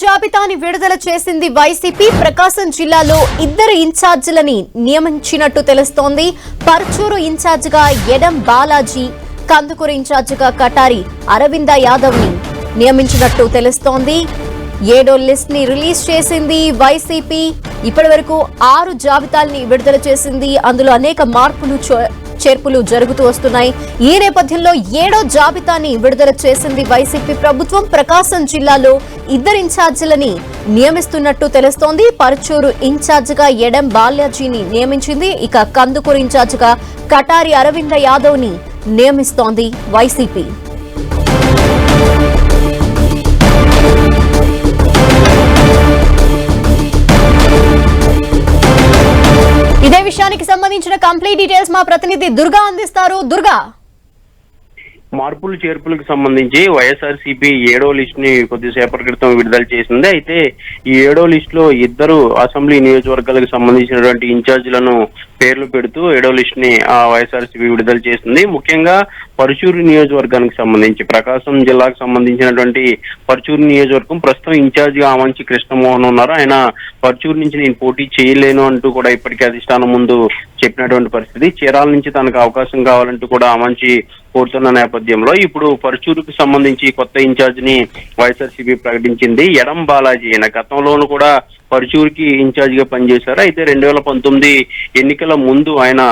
జాబితాని విడుదల చేసింది వైసీపీ. ప్రకాశం జిల్లాలో ఇద్దరు ఇన్ఛార్జీలని నియమించినట్టు తెలుస్తోంది. పర్చూరు ఇన్ఛార్జిగా ఎడం బాలాజీ కందుకూరు ఇన్ఛార్జిగా కటారి అరవింద యాదవ్ని నియమించినట్టు తెలుస్తోంది. ఏడో లిస్ట్ని రిలీజ్ చేసింది వైసీపీ. ఇప్పటి వరకు ఆరు జాబితాల్ని విడుదల చేసింది. అందులో అనేక మార్పులు చేర్పులు జరుగుతూ వస్తున్నాయి. ఈ నేపథ్యంలో ఏడో జాబితాని విడుదల చేసింది వైసీపీ ప్రభుత్వం. ప్రకాశం జిల్లాలో ఇద్దరు ఇన్ఛార్జీలని నియమిస్తున్నట్టు తెలుస్తోంది. పరచూరు ఇన్ఛార్జిగా ఎడం బాల్యాజీని నియమించింది. ఇక కందుకూరు ఇన్ఛార్జిగా కటారి అరవింద యాదవ్ని నియమిస్తోంది వైసీపీ. ఇదే విషయానికి సంబంధించిన కంప్లీట్ డీటెయిల్స్ మా ప్రతినిధి దుర్గా అందిస్తారు. దుర్గా! మార్పులు చేర్పులకు సంబంధించి వైఎస్ఆర్సీపీ ఏడో లిస్ట్ని కొద్దిసేపటి క్రితం విడుదల చేసింది. అయితే ఈ ఏడో లిస్ట్లో ఇద్దరు అసెంబ్లీ నియోజకవర్గాలకు సంబంధించినటువంటి ఇన్ఛార్జీలను పేర్లు పెడుతూ ఏడో లిస్ట్ని ఆ వైఎస్ఆర్సీపీ విడుదల చేసింది. ముఖ్యంగా పరుచూరు నియోజకవర్గానికి సంబంధించి ప్రకాశం జిల్లాకు సంబంధించినటువంటి పరుచూరు నియోజకవర్గం ప్రస్తుతం ఇన్ఛార్జ్గా ఆమంచి కృష్ణమోహన్ ఉన్నారు. ఆయన పరుచూరు నుంచి నేను పోటీ చేయలేను అంటూ కూడా ఇప్పటికే అధిష్టానం ముందు చెప్పినటువంటి పరిస్థితి. చీరాల నుంచి తనకు అవకాశం కావాలంటూ కూడా ఆమంచి కోరుతున్న నేపథ్యంలో ఇప్పుడు పరుచూరుకు సంబంధించి కొత్త ఇన్ఛార్జ్ని వైఎస్ఆర్సీపీ ప్రకటించింది. ఎడం బాలాజీ అయిన గతంలోనూ కూడా పరుచూరుకి ఇన్ఛార్జ్గా పనిచేశారు. అయితే రెండు వేల పంతొమ్మిది ఎన్నికల ముందు ఆయన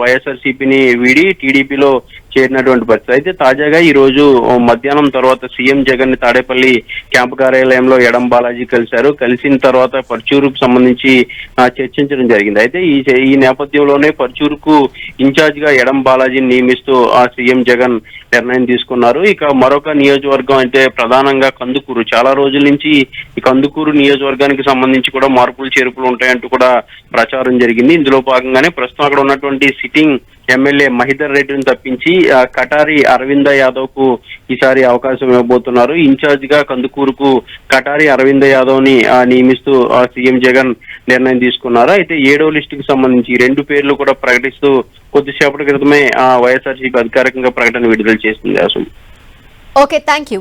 వైఎస్ఆర్సీపీని వీడి టీడీపీలో చేరినటువంటి పరిస్థితి. అయితే తాజాగా ఈ రోజు మధ్యాహ్నం తర్వాత సీఎం జగన్ని తాడేపల్లి క్యాంపు కార్యాలయంలో ఎడం బాలాజీ కలిశారు. కలిసిన తర్వాత పర్చూరుకు సంబంధించి చర్చించడం జరిగింది. అయితే ఈ ఈ నేపథ్యంలోనే పర్చూరుకు ఇన్ఛార్జ్గా ఎడం బాలాజీని నియమిస్తూ ఆ సీఎం జగన్ నిర్ణయం తీసుకున్నారు. ఇక మరొక నియోజకవర్గం అయితే ప్రధానంగా కందుకూరు. చాలా రోజుల నుంచి ఈ కందుకూరు నియోజకవర్గానికి సంబంధించి కూడా మార్పులు చేర్పులు ఉంటాయంటూ కూడా ప్రచారం జరిగింది. ఇందులో భాగంగానే ప్రస్తుతం అక్కడ ఉన్నటువంటి సిట్టింగ్ ఎమ్మెల్యే మహిదర్ రెడ్డిని తప్పించి కటారి అరవింద యాదవ్కు ఈసారి అవకాశం ఇవ్వబోతున్నారు. ఇన్ఛార్జ్గా కందుకూరుకు కటారి అరవింద యాదవ్ని నియమిస్తూ ఆ, సీఎం జగన్ నిర్ణయం తీసుకున్నారు. అయితే ఏడో లిస్ట్కి సంబంధించి రెండు పేర్లు కూడా ప్రకటిస్తూ కొద్దిసేపటి క్రితమే ఆ, వైఎస్ఆర్సీపీ అధికారికంగా ప్రకటన విడుదల చేసింది అసలు. Okay thank you